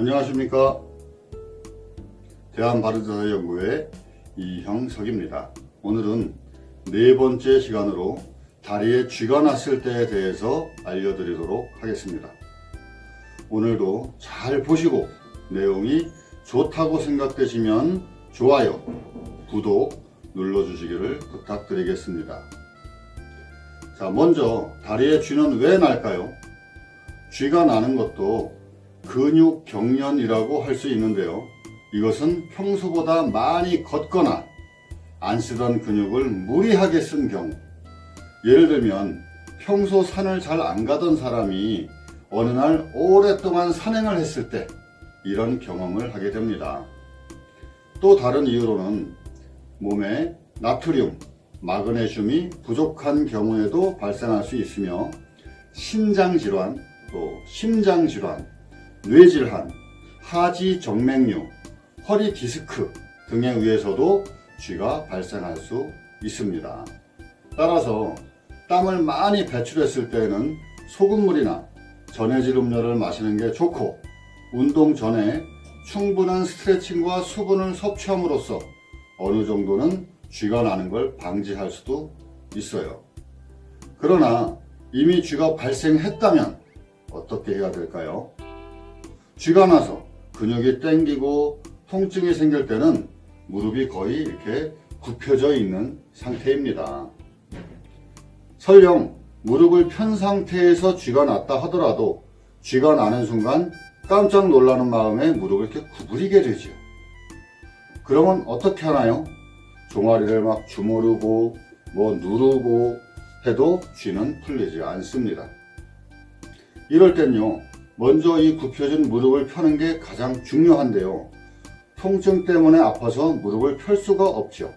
안녕하십니까? 대한바르자연구회 이형석입니다. 오늘은 네 번째 시간으로 다리에 쥐가 났을 때에 대해서 알려드리도록 하겠습니다. 오늘도 잘 보시고 내용이 좋다고 생각되시면 좋아요 구독 눌러주시기를 부탁드리겠습니다. 자 먼저 다리에 쥐는 왜 날까요? 쥐가 나는 것도 근육 경련이라고 할 수 있는데요. 이것은 평소보다 많이 걷거나 안 쓰던 근육을 무리하게 쓴 경우. 예를 들면 평소 산을 잘 안 가던 사람이 어느 날 오랫동안 산행을 했을 때 이런 경험을 하게 됩니다. 또 다른 이유로는 몸에 나트륨, 마그네슘이 부족한 경우에도 발생할 수 있으며 신장질환, 또 심장질환, 뇌질환, 하지 정맥류, 허리 디스크 등에 의해서도 쥐가 발생할 수 있습니다. 따라서 땀을 많이 배출했을 때에는 소금물이나 전해질 음료를 마시는 게 좋고 운동 전에 충분한 스트레칭과 수분을 섭취함으로써 어느 정도는 쥐가 나는 걸 방지할 수도 있어요. 그러나 이미 쥐가 발생했다면 어떻게 해야 될까요? 쥐가 나서 근육이 땡기고 통증이 생길 때는 무릎이 거의 이렇게 굽혀져 있는 상태입니다. 설령 무릎을 편 상태에서 쥐가 났다 하더라도 쥐가 나는 순간 깜짝 놀라는 마음에 무릎을 이렇게 구부리게 되죠. 그러면 어떻게 하나요? 종아리를 막 주무르고 뭐 누르고 해도 쥐는 풀리지 않습니다. 이럴 땐요, 먼저 이 굽혀진 무릎을 펴는 게 가장 중요한데요. 통증 때문에 아파서 무릎을 펼 수가 없죠.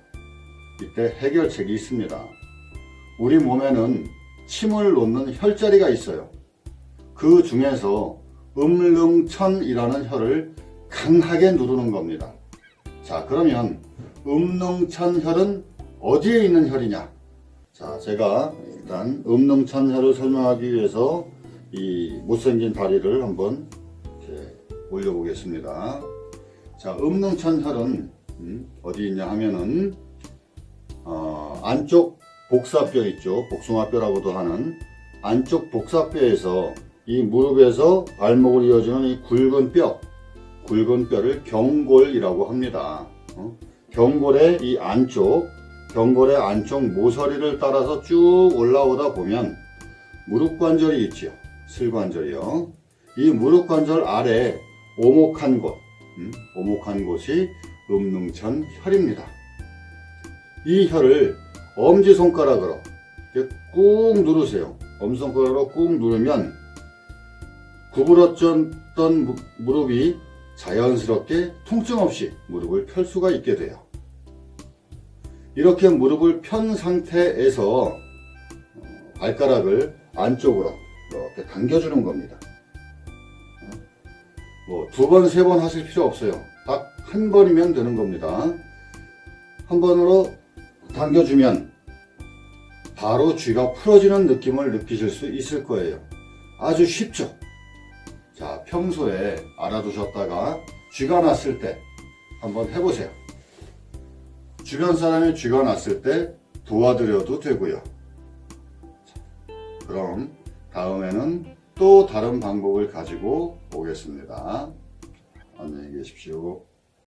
이때 해결책이 있습니다. 우리 몸에는 침을 놓는 혈자리가 있어요. 그 중에서 음릉천이라는 혈을 강하게 누르는 겁니다. 자, 그러면 음릉천 혈은 어디에 있는 혈이냐? 자, 제가 일단 음릉천 혈을 설명하기 위해서 이 못생긴 다리를 한번 올려보겠습니다. 자, 음릉천혈은 음, 어디 있냐 하면은 어, 안쪽 복사뼈 있죠. 복숭아뼈라고도 하는 안쪽 복사뼈에서 이 무릎에서 발목을 이어주는 이 굵은 뼈, 굵은 뼈를 경골이라고 합니다. 어? 경골의 이 안쪽, 경골의 안쪽 모서리를 따라서 쭉 올라오다 보면 무릎 관절이 있지요. 슬관절이요. 이 무릎 관절 아래 오목한 곳, 음, 오목한 곳이 음릉천 혈입니다. 이 혈을 엄지 손가락으로 이렇게 꾹 누르세요. 엄지 손가락으로 꾹 누르면 구부러졌던 무- 무릎이 자연스럽게 통증 없이 무릎을 펼 수가 있게 돼요. 이렇게 무릎을 편 상태에서 어, 발가락을 안쪽으로 이렇게 당겨주는 겁니다. 뭐 두 번, 세 번 하실 필요 없어요. 딱 한 번이면 되는 겁니다. 한 번으로 당겨주면 바로 쥐가 풀어지는 느낌을 느끼실 수 있을 거예요. 아주 쉽죠? 자, 평소에 알아두셨다가 쥐가 났을 때 한번 해보세요. 주변 사람이 쥐가 났을 때 도와드려도 되고요. 자, 그럼 다음에는 또 다른 방법을 가지고 오겠습니다. 안녕히 계십시오.